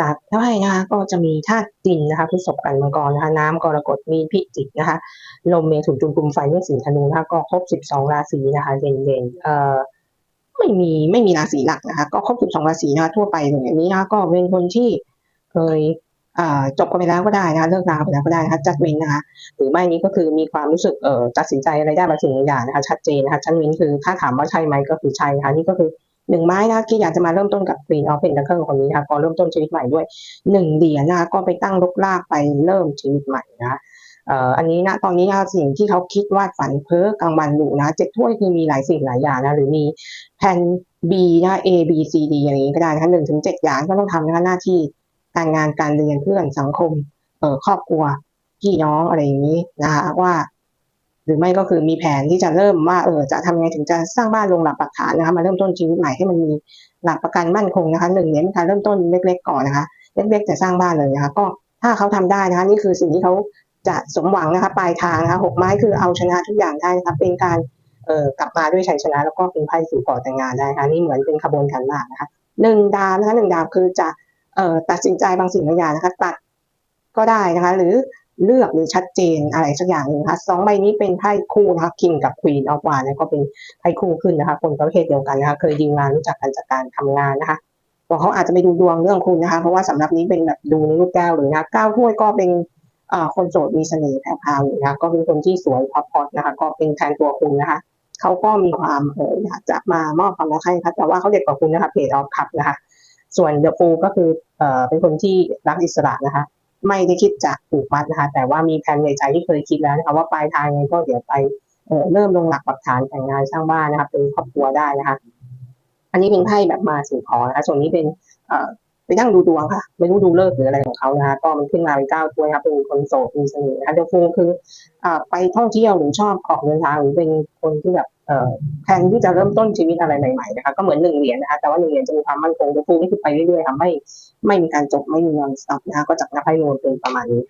จากไพ่นะคะก็จะมีธาตุดินนะคะพฤษภกันมังกรนะคะน้ำกรกฎมีนพิจิกนะคะลมเมถุนจุลกุมไฟเมษสิงธนูนะคะก็ครบสิบสองราศีนะคะเด่นๆเอ่อไม่มีไม่มีราศีหลักนะคะ ก็ครบสิบสองราศีนะคะทั่วไปเลยอันนี้นะคะก็เป็นคนที่เคยจบกันไปแล้วก็ได้นะคะเลิกรานไปแล้วก็ได้นะคะจัดเว้นนะคะหรือไม่นี้ก็คือมีความรู้สึกเอ่อตัดสินใจอะไรได้บางสิ่งบางอย่างนะคะชัดเจนนะคะชั้นเว้นคือถ้าถามว่าใช่ไหมก็คือใช่ค่ะนี่ก็คือ หนึ่งไม้นะคะที่อยากจะมาเริ่มต้นกับ Queen of Pentacles คนนี้นะคะก็เริ่มต้นชีวิตใหม่ด้วยหนึ่งเหรียญนะคะก็ไปตั้งลกลากไปเริ่มชีวิตใหม่นะเอ่ออันนี้นะตอนนี้นะสิ่งที่เขาคิดวาดฝันเพ้อกลางวันอยู่นะเจ็ดถ้วยคือมีหลายสิ่งหลายอย่างนะหรือมีแผ่น B นะ A B C D อย่างนี้ก็ได้นะคะหนึ่งถึงเจ็ดอย่างก็ต้องทำนะคะหน้าที่การงานการเรียนเพื่อนสังคมเอ่อครอบครัวพี่น้องอะไรอย่างนี้นะคะว่า หรือไม่ก็คือมีแผนที่จะเริ่มว่าเออจะทำไงถึงจะสร้างบ้านลงหลักปักฐานนะคะมาเริ่มต้นชีวิตใหม่ให้มันมีหลักประกันมั่นคงนะคะหนึ่งเนี่ยนการเริ่มต้นเล็ก ๆ ก่อนนะคะ เล็กๆแต่สร้างบ้านเลยนะคะก็ถ้าเขาทำได้นะคะนี่คือสิ่งที่เขาจะสมหวังนะคะปลายทางนะคะหกไม้คือเอาชนะทุกอย่างได้นะคะเป็นการเอ่อกลับมาด้วยชัยชนะแล้วก็เป็นไพ่สู่ขอแต่งงานได้นะคะนี่เหมือนเป็นขบวนขันหมากนะคะหนึ่งดาวนะคะหนึ่งดาวคือจะเอ่อตัดสินใจบางสิ่งบางอย่างนะคะตัดก็ได้นะคะ หรือ เลือกหรือชัดเจนอะไรสักอย่างหนึ่งนะคะสองใบนี้เป็นไพ่คู่นะคะคิงกับควีนออฟวานก็เป็นไพ่คู่ขึ้นนะคะ คนประเภทเดียวกันนะคะ เคยดีลงานรู้จักกันจากการทำงานนะคะบอกเขาอาจจะไปดูดวงเรื่องคุณนะคะ เพราะว่าสำหรับนี้เป็นแบบดูในลูกแก้วเลยนะก้าวถ้วยก็เป็นคนโสดมีเสน่ห์แผ่วพราวอยู่นะคะก็เป็นคนที่สวยพอดๆนะคะ ก็เป็นแทนตัวคุณนะคะเขาก็มีความเอออยากจะมามอบความรักให้นะคะแต่ว่าเขาเด็กกว่าคุณนะคะเพจออฟคัพนะคะ ส่วนเดอะฟูก็คือเอ่อเป็นคนที่รักอิสระนะคะ ไม่ได้คิดจะผูกมัดนะคะ แต่ว่ามีแผนในใจที่เคยคิดแล้วนะคะว่าปลายทางงไงก็เดี๋ยวไปเเริ่มลงหลักปักฐานแต่งงานสร้างบ้านนะคะเป็นครอบครัวได้นะคะ อันนี้เป็นไพ่แบบมาสู่ขอนะคะส่วนนี้เป็นเอไปนั่งดูดวงค่ะ ไม่รู้ดูเลิกหรืออะไรของเขานะคะก็มันขึ้นมาเป็นเก้าถ้วยครับเป็นคนโสดมีเสน่ห์นะคะเดฟูคืออไปท่องเที่ยวหรือชอบออกเดินทางหรือเป็นคนที่แบบ แทนที่จะเริ่มต้นชีวิตอะไรใหม่ๆนะคะก็เหมือนหนึ่งเหรียญนะคะแต่ว่าหนึ่งเหรียญจะมีความมั่นคงเดอะฟูนี่คือไปเรื่อยๆทำให้ไม่มีการจบไม่มีนอนสต็อปนะคะก็จากนับไพ่โลเป็นประมาณนี้